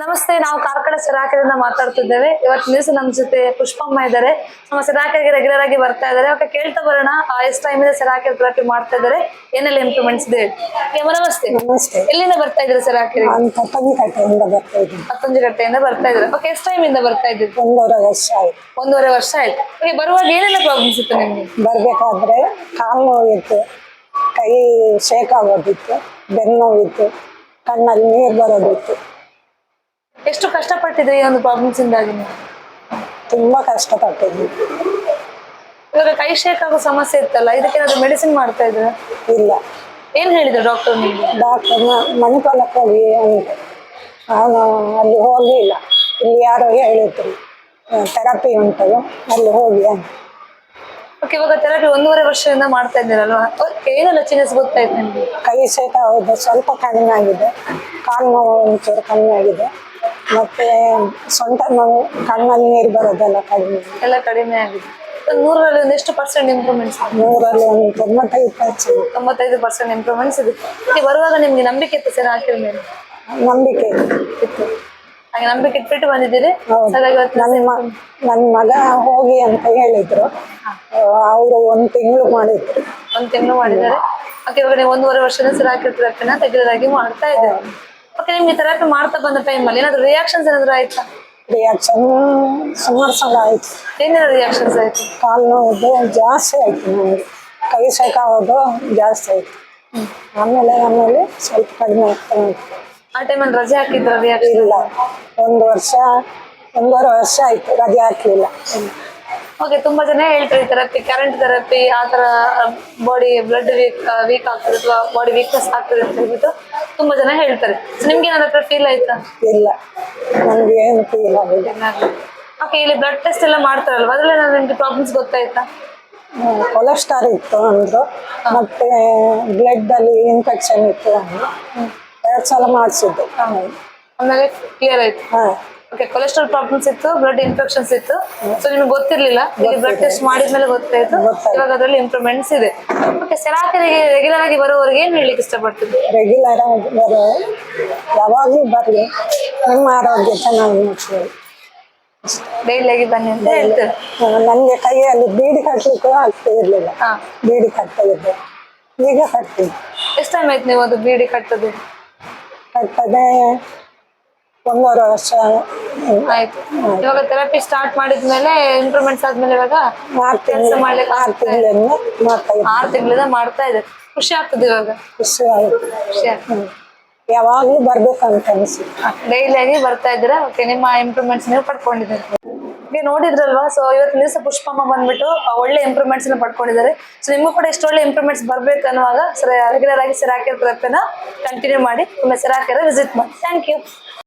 ನಮಸ್ತೆ ನಾವು ಕಾರ್ಕಳ ಸಿರಾಕರಿಂದ ಮಾತಾಡ್ತಿದ್ದೇವೆ. ಇವತ್ತು ನ್ಯೂಸ್ ನಮ್ಮ ಜೊತೆ ಪುಷ್ಪಮ್ಮ ಇದ್ದಾರೆ. ನಮ್ಮ ಸಿರಾಕರಿಗೆ ರೆಗ್ಯುಲರ್ ಆಗಿ ಬರ್ತಾ ಇದ್ದಾರೆ. ಅವಕ್ಕೆ ಕೇಳ್ತಾ ಬರೋಣ ಎಷ್ಟು ಟೈಮ್ ಇದೆ ಸಿರಾಕರಿ ಥೆರಪಿ ಮಾಡ್ತಾ ಇದ್ದಾರೆ. ಏನೆಲ್ಲ ಇಂಪ್ರೂವ್ಮೆಂಟ್ಸ್ ಇದೆ. ನಮಸ್ತೆ. ನಮಸ್ತೆ. ಎಲ್ಲಿಂದ ಬರ್ತಾ ಇದ್ರೆ ಸಿರಾಕರಿ ಕಟ್ಟಂಗಕಟ್ಟೆಯಿಂದ ಬರ್ತಾ ಇದ್ದೀನಿ. ಹತ್ತೊಂದು ಗಂಟೆಯಿಂದ ಬರ್ತಾ ಇದ್ದಾರೆ? ಓಕೆ ಎಷ್ಟು ಟೈಮ್ ಇಂದ ಬರ್ತಾ ಇದ್ದೀರಿ? ಒಂದೂವರೆ ವರ್ಷ ಆಯ್ತು. ಒಂದೂವರೆ ವರ್ಷ ಆಯ್ತು. ಓಕೆ ಬರುವಾಗ ಏನೆಲ್ಲ ಪ್ರಾಬ್ಲಮ್ಸ್ ಇತ್ತು ನಿಮ್ಗೆ? ಬರಬೇಕಾದ್ರೆ ಕಾಲು ನೋವಿತ್ತು ಕೈ ಶೇಕ್ ಆಗೋದಿತ್ತು ಬೆನ್ನು ನೋವಿತ್ತು ಕಣ್ಣಲ್ಲಿ ನೀರು ಬರೋದಿತ್ತು. ಎಷ್ಟು ಕಷ್ಟಪಟ್ಟಿದ್ರಿ ಈ ಒಂದು ಪ್ರಾಬ್ಲಮ್ಸ್ ಇಂದಾಗಿ ನೀವು? ತುಂಬ ಕಷ್ಟಪಟ್ಟಿದ್ವಿ. ಇವಾಗ ಕೈ ಶೇಕ್ ಆಗೋ ಸಮಸ್ಯೆ ಇತ್ತಲ್ಲ ಇದಕ್ಕೆ ಏನಾದ್ರು ಮೆಡಿಸಿನ್ ಮಾಡ್ತಾ ಇದ್ರ ಇಲ್ಲ. ಏನ್ ಹೇಳಿದ್ರು ಡಾಕ್ಟರ್ ನಿಮ್ಗೆ? ಡಾಕ್ಟರ್ ಮಣಿಪಾಲಕ್ಕೆ ಹೋಗಿ ಅಂತ ನಾನು ಅಲ್ಲಿ ಹೋಗಲಿಲ್ಲ ಇಲ್ಲಿ. ಯಾರೋ ಹೇಳಿದ್ರು ಥೆರಪಿ ಉಂಟು ಅಲ್ಲಿ ಹೋಗಿ ಅಂತ. ಓಕೆ ಇವಾಗ ಥೆರಪಿ ಒಂದೂವರೆ ವರ್ಷದಿಂದ ಮಾಡ್ತಾ ಇದ್ದೀರಲ್ವಾ? ಏನೆಲ್ಲ ಚೇಂಜಸ್ ಗೊತ್ತಾಯ್ತು ನಿಮ್ಗೆ? ಕೈ ಶೇಕ ಹೌದು ಸ್ವಲ್ಪ ಕಡಿಮೆ ಆಗಿದೆ. ಕಾಲು ನೋವು ಒಂಚೂರು ಕಮ್ಮಿ ಆಗಿದೆ. ಮತ್ತೆ ಸೊಂಟ ನೋವು ಕಣ್ಣಲ್ಲಿ ನೀರು ಬರೋದೆಲ್ಲ ಕಡಿಮೆ. ಎಲ್ಲ ಕಡಿಮೆ ಆಗಿದೆ. ನೂರರಲ್ಲಿ ಒಂದು ಎಷ್ಟು ಪರ್ಸೆಂಟ್ ಇಂಪ್ರೂವ್ಮೆಂಟ್ಸ್ ನೂರಲ್ಲಿ ಒಂದು ತೊಂಬತ್ತೈದು ಪರ್ಸೆಂಟ್ ತೊಂಬತ್ತೈದು ಪರ್ಸೆಂಟ್ ಇಂಪ್ರೂವ್ಮೆಂಟ್ಸ್ ಇದೆ. ಇಲ್ಲಿ ಬರುವಾಗ ನಿಮ್ಗೆ ನಂಬಿಕೆ ಇತ್ತು ಸರ್ ಹಾಕಿದ ಮೇಲೆ? ನಂಬಿಕೆ ಇತ್ತು. ಹಾಗೆ ನಂಬಿಕೆ ಇಟ್ಬಿಟ್ಟು ಬಂದಿದ್ದೀರಿ. ಹಾಗಾಗಿ ಇವತ್ತು ನನ್ನ ನನ್ನ ಮಗ ಹೋಗಿ ಅಂತ ಹೇಳಿದ್ರು. ಅವರು ಒಂದು ತಿಂಗಳು ಮಾಡಿದ್ರು. ಒಂದು ತಿಂಗಳು ಮಾಡಿದ್ದಾರೆ. ಓಕೆ ಇವಾಗ ನೀವು ಒಂದೂವರೆ ವರ್ಷದ ಸರ್ ಹಾಕಿರ್ತಾರೆ ತೆಗೆದಾಗಿ ಮಾಡ್ತಾ ಇದ್ದೀರಿ. ಓಕೆ ನಿಮ್ಗೆ ಥೆರಪಿ ಮಾಡ್ತಾ ಬಂದ ಟೈಮಲ್ಲಿ ಏನಾದ್ರು ರಿಯಾಕ್ಷನ್ಸ್ ಏನಾದ್ರು ಆಯ್ತಾ? ರಿಯಾಕ್ಷನ್ ಸುಮಾರು ಸಲ ಆಯ್ತು. ಏನೇನು ರಿಯಾಕ್ಷನ್ಸ್ ಆಯ್ತು? ಕಾಲು ನೋವು ಜಾಸ್ತಿ ಆಯ್ತು. ನನಗೆ ಕೈ ಆಗೋದು ಜಾಸ್ತಿ ಆಯ್ತು. ಆಮೇಲೆ ಆಮೇಲೆ ಸ್ವಲ್ಪ ಕಡಿಮೆ ಆಗ್ತಾ ಉಂಟು. ಆ ಟೈಮಲ್ಲಿ ರಜೆ ಹಾಕಿದ್ರ ರಿಯಾಕ್ಷನ್ ಇಲ್ಲ. ಒಂದು ವರ್ಷ ಒಂದೂವರೆ ವರ್ಷ ಆಯ್ತು ರಜೆ ಹಾಕ್ಲಿಲ್ಲ. ಓಕೆ ತುಂಬಾ ಜನ ಹೇಳ್ತಾರೆ ಥೆರಪಿ ಕರೆಂಟ್ ಥೆರಪಿ ಆ ಥರ ಬಾಡಿ ಬ್ಲಡ್ ವೀಕ್ ವೀಕ್ ಆಗ್ತದೆ ಅಥವಾ ಬಾಡಿ ವೀಕ್ನೆಸ್ ಆಗ್ತದೆ ಅಂತ ಹೇಳ್ಬಿಟ್ಟು ತುಂಬಾ ಜನ ಹೇಳ್ತಾರೆ. ಸೊ ನಿಮ್ಗೆ ಏನಾದ್ರು ಫೀಲ್ ಆಯ್ತಾ? ಇಲ್ಲ. ನನಗೆ ಏನು ಫೀಲ್ ಆಗಿದೆ ಓಕೆ ಇಲ್ಲಿ ಬ್ಲಡ್ ಟೆಸ್ಟ್ ಎಲ್ಲ ಮಾಡ್ತಾರಲ್ವಾ? ಅದ್ರಲ್ಲಿ ಏನಾದ್ರು ನಿಮ್ಗೆ ಪ್ರಾಬ್ಲಮ್ಸ್ ಗೊತ್ತಾಯ್ತಾ? ಕೊಲೆಸ್ಟ್ರಾಲ್ ಇತ್ತು ಅಂದ್ರು ಮತ್ತೆ ಬ್ಲಡ್ ಅಲ್ಲಿ ಇನ್ಫೆಕ್ಷನ್ ಇತ್ತು ಅಂದ್ರು ಎರಡು ಸಲ ಮಾಡಿಸಿದ್ದು. ಆಮೇಲೆ ಕ್ಲಿಯರ್ ಆಯ್ತು. ಹಾ. ಓಕೆ ಕೊಲೆಸ್ಟ್ರಾಲ್ ಪ್ರಾಬ್ಲಮ್ಸ್ ಇತ್ತು ಬ್ಲಡ್ ಇನ್ಫೆಕ್ಷನ್ಸ್ ಇತ್ತು. ಸೊ ನಿಮ್ಗೆ ಗೊತ್ತಿರ್ಲಿಲ್ಲ ಇಲ್ಲಿ ಬ್ಲಡ್ ಟೆಸ್ಟ್ ಮಾಡಿದ್ಮೇಲೆ ಗೊತ್ತಾಯ್ತು ಗೊತ್ತಾಯ್ತು. ಇವಾಗ ಅದರಲ್ಲಿ ಇಂಪ್ರೂವ್ಮೆಂಟ್ಸ್ ಇದೆ. ಓಕೆ ಸೆರಾಕರಿಗೆ ರೆಗ್ಯುಲರ್ ಆಗಿ ಬರೋವರಿಗೆ ಏನು ಹೇಳಿಕ್ ಇಷ್ಟಪಡ್ತೀವಿ ರೆಗ್ಯುಲರ್ ಆಗಿ ಬರೋ ಯಾವಾಗಲೂ ಬರಲಿ. ನಿಮ್ಮ ಆರೋಗ್ಯ ಚೆನ್ನಾಗಿ ಡೈಲಿ ಆಗಿ ಬನ್ನಿ ಅಂತ ಹೇಳ್ತಾರೆ? ನನಗೆ ಕೈಯಲ್ಲಿ ಬೀಡಿ ಕಟ್ಟಲಿಕ್ಕೂ ಆಗ್ತಾ ಇರಲಿಲ್ಲ. ಬೀಡಿ ಕಟ್ತಾ ಇದ್ದೆ. ಈಗ ಕಟ್ತೀನಿ. ಎಷ್ಟು ಟೈಮ್ ಆಯ್ತು ನೀವು ಅದು ಬೀಡಿ ಕಟ್ಟೋದು ಕಟ್ಟದೆ ಒಂದೂವರೆ ವರ್ಷ ಆಯ್ತು. ಇವಾಗ ಥೆರಪಿ ಸ್ಟಾರ್ಟ್ ಮಾಡಿದ್ಮೇಲೆ ಇಂಪ್ರೂವ್ಮೆಂಟ್ಸ್ ಆದ್ಮೇಲೆ ಇವಾಗ ಆರು ಕೆಲಸ ಮಾಡ್ಲಿಕ್ಕೆ ಆರು ತಿಂಗಳಿಂದ ಮಾಡ್ತಾ ಇದ್ದೀನಿ. ಆರು ತಿಂಗಳಿಂದ ಮಾಡ್ತಾ ಇದೆ. ಖುಷಿ ಆಗ್ತದೆ ಇವಾಗ. ಖುಷಿ ಆಯ್ತು ಖುಷಿ ಆಗ್ತದೆ. ಯಾವಾಗಲೂ ಬರ್ಬೇಕಂತ ಅನಿಸುತ್ತೆ. ಡೈಲಿ ಆಗಿ ಬರ್ತಾ ಇದ್ದೀರಾ? ಓಕೆ ನಿಮ್ಮ ಇಂಪ್ರೂವ್ಮೆಂಟ್ಸ್ ನೀವು ಪಡ್ಕೊಂಡಿದ್ದೀರಿ? ನೀವು ನೋಡಿದ್ರಲ್ವಾ? ಸೊ ಇವತ್ತು ದಿವಸ ಪುಷ್ಪಮ್ಮ ಬಂದ್ಬಿಟ್ಟು ಒಳ್ಳೆ ಇಂಪ್ರೂವ್ಮೆಂಟ್ಸ್ನ ಪಡ್ಕೊಂಡಿದ್ದಾರೆ. ಸೊ ನಿಮಗೂ ಕೂಡ ಇಷ್ಟು ಒಳ್ಳೆ ಇಂಪ್ರೂವ್ಮೆಂಟ್ಸ್ ಬರ್ಬೇಕು ಅನ್ನುವಾಗ ಸರ್ ರೆಗ್ಯುಲರ್ ಆಗಿ ಸಿರಾಕಿರ ಥೆರಪಿನ ಕಂಟಿನ್ಯೂ ಮಾಡಿ ಒಮ್ಮೆ ಸಿರಾಕಿರ ವಿಸಿಟ್ ಮಾಡಿ. Thank you